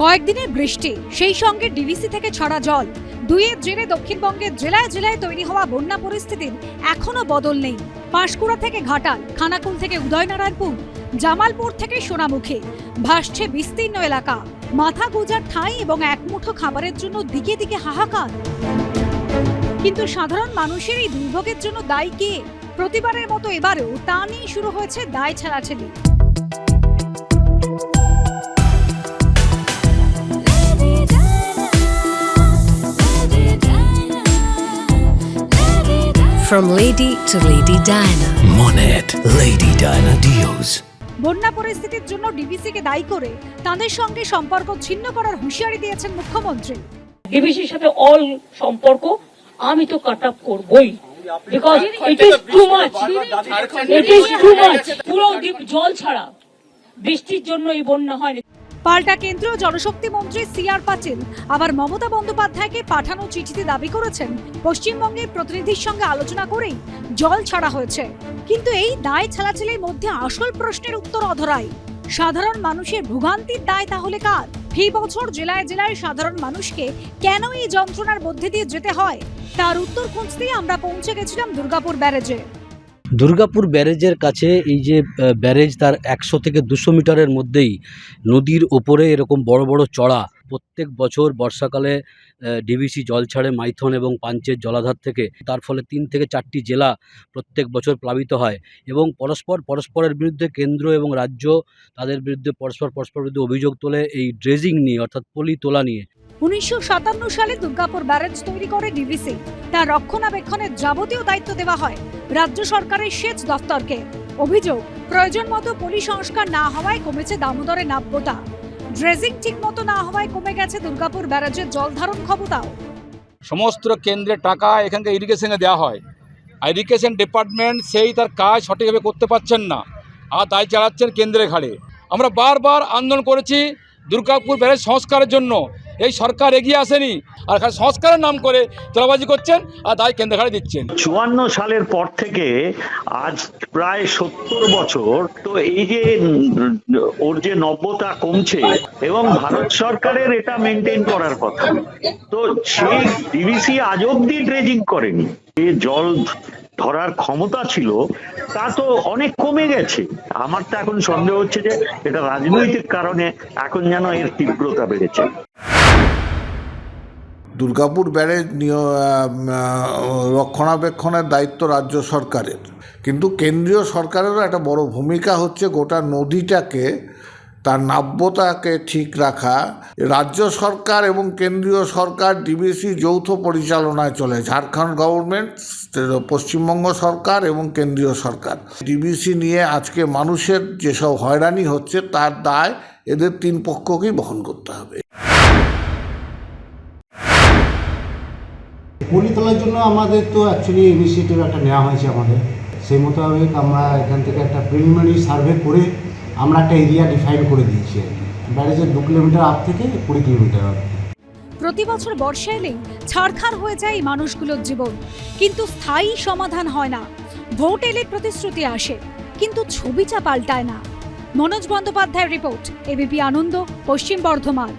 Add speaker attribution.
Speaker 1: কয়েকদিনের বৃষ্টি, সেই সঙ্গে ডিভিসি থেকে ছড়া জল। দুইয়ের জেরে দক্ষিণবঙ্গের জেলায় জেলায় তৈরি হওয়া বন্যা পরিস্থিতির এখনও বদল নেই। পাঁশকুড়া থেকে ঘাটাল, খানাকুল থেকে উদয়নারায়ণপুর, জামালপুর থেকে সোনামুখী। ভাসছে বিস্তীর্ণ এলাকা। মাথা গোজার ঠাঁই এবং একমুঠো খাবারের জন্য দিকে দিকে হাহাকার। কিন্তু সাধারণ মানুষের এই দুর্ভোগের জন্য দায়ী কে? প্রতিবারের মতো এবারেও তা নিয়ে শুরু হয়েছে দায় ছাড়াছাড়ি
Speaker 2: From Lady to Lady Diana.
Speaker 3: Monet Lady Diana Deals.
Speaker 1: বন্যা পরিস্থিতির জন্য ডিবিসিকে দায়ী করে তাদের সঙ্গে সম্পর্ক ছিন্ন করার হুঁশিয়ারি দিয়েছেন মুখ্যমন্ত্রী।
Speaker 4: ডিবিসির সাথে অল সম্পর্ক আমি তো কাট আপ করবই। Because it is too much it is too much পুরো দ্বীপ জল ছাড়া। বৃষ্টির জন্য এই বন্যা হয়নি।
Speaker 1: পাল্টা কেন্দ্রীয় জনশক্তি মন্ত্রী সি আর পাটিল আবার মমতা বন্দ্যোপাধ্যায়কে পাঠানো চিঠিতে দাবি করেছেন। পশ্চিমবঙ্গের প্রতিনিধির সঙ্গে আলোচনা করেই জল ছাড়া হয়েছে। কিন্তু এই দায় ছাড়াছাড়ির মধ্যে আসল প্রশ্নের উত্তর অধরাই। সাধারণ মানুষের ভোগান্তির দায় তাহলে কার? ফি বছর জেলায় জেলায় সাধারণ মানুষকে কেন এই যন্ত্রণার মধ্যে দিয়ে যেতে হয়? তার উত্তর খুঁজতেই আমরা পৌঁছে গেছিলাম দুর্গাপুর ব্যারেজে।
Speaker 5: দুর্গাপুর ব্যারেজের কাছে এই যে ব্যারেজ তার একশো থেকে দুশো মিটারের মধ্যেই নদীর ওপরে এরকম বড় বড় চড়া। প্রত্যেক বছর বর্ষাকালে ডিভিসি জল ছাড়ে মাইথন এবং পাঞ্চের জলাধার থেকে। তার ফলে তিন থেকে চারটি জেলা প্রত্যেক বছর প্লাবিত হয় এবং পরস্পর পরস্পরের বিরুদ্ধে কেন্দ্র এবং রাজ্য তাদের বিরুদ্ধে পরস্পর পরস্পর বিরুদ্ধে অভিযোগ তোলে এই ড্রেজিং নিয়ে, অর্থাৎ পলি তোলা নিয়ে।
Speaker 1: উনিশশো সাতান্ন সালে দুর্গাপুর ব্যারেজ তৈরি করে ডিভিসি তার রক্ষণাবেক্ষণের যাবতীয় দায়িত্ব দেওয়া হয় রাজ্য সরকারের সেচ দফতরকে। অভিযোগ, প্রয়োজন মতো পলি সংস্কার না হওয়ায় কমেছে দামোদরে নাব্যতা। ড্রেজিং ঠিক মতো না হওয়ায় কমে গেছে দুর্গাপুর ব্যারেজের জল ধারণ ক্ষমতাও।
Speaker 6: সমস্ত কেন্দ্রে টাকা এখানকার ইরিগেশনে দেওয়া হয়। আর ইরিগেশন ডিপার্টমেন্ট সেই তার কাজ সঠিকভাবে করতে পারছেন না। আর দায় চালাচ্ছেন কেন্দ্রের ঘাড়ে। আমরা বারবার আন্দোলন করেছি দুর্গাপুর ব্যারেজ সংস্কারের জন্য। এই সরকার এগিয়ে আসেনি। আর খালি সংস্কারের নাম করে তোলাবাজি করছেন আর দায় কেন্দ্রের ঘাড়ে দিচ্ছেন।
Speaker 7: চুয়ান্ন সালের পর থেকে আজ প্রায় সত্তর বছর তো এই যে ওর যে নব্যতা কমছে এবং ভারত সরকারের এটা মেনটেন করার কথা। তো সেই ডিভিসি আজ অব্দি ড্রেজিং করেনি। যে জল ধরার ক্ষমতা ছিল, তা তো অনেক কমে গেছে। আমার তো এখন সন্দেহ হচ্ছে যে এটা রাজনৈতিক কারণে এখন যেন এর তীব্রতা বেড়েছে।
Speaker 8: দুর্গাপুর ব্যারেজ রক্ষণাবেক্ষণের দায়িত্ব রাজ্য সরকারের। কিন্তু কেন্দ্রীয় সরকারেরও একটা বড় ভূমিকা হচ্ছে গোটা নদীটাকে, তার নাব্যতাকে ঠিক রাখা। রাজ্য সরকার এবং কেন্দ্রীয় সরকার ডিবিসি যৌথ পরিচালনায় চলে। ঝাড়খণ্ড গভর্নমেন্ট, পশ্চিমবঙ্গ সরকার এবং কেন্দ্রীয় সরকার। ডিবিসি নিয়ে আজকে মানুষের যেসব হয়রানি হচ্ছে, তার দায় এদের তিন পক্ষকেই বহন করতে হবে।
Speaker 9: পলি তোলার জন্য আমাদের তো অ্যাকচুয়ালি ইনিশিয়েটিভ একটা নেওয়া হয়েছে আমাদের। সেই মোতাবেক আমরা এখান থেকে একটা প্রিলিমিনারি সার্ভে করে আমরা একটা এরিয়া ডিফাইন করে দিয়েছি আর কি। ব্যারেজের দু কিলোমিটার আপ থেকে কুড়ি কিলোমিটার আপ
Speaker 1: প্রতি বছর বর্ষা এলেই ছাড়খার হয়ে যায় এই মানুষগুলোর জীবন। কিন্তু স্থায়ী সমাধান হয় না। ভোট এলে প্রতিশ্রুতি আসে, কিন্তু ছবিটা পাল্টায় না। মনোজ বন্দ্যোপাধ্যায়ের রিপোর্ট, এবিপি আনন্দ, পশ্চিম বর্ধমান।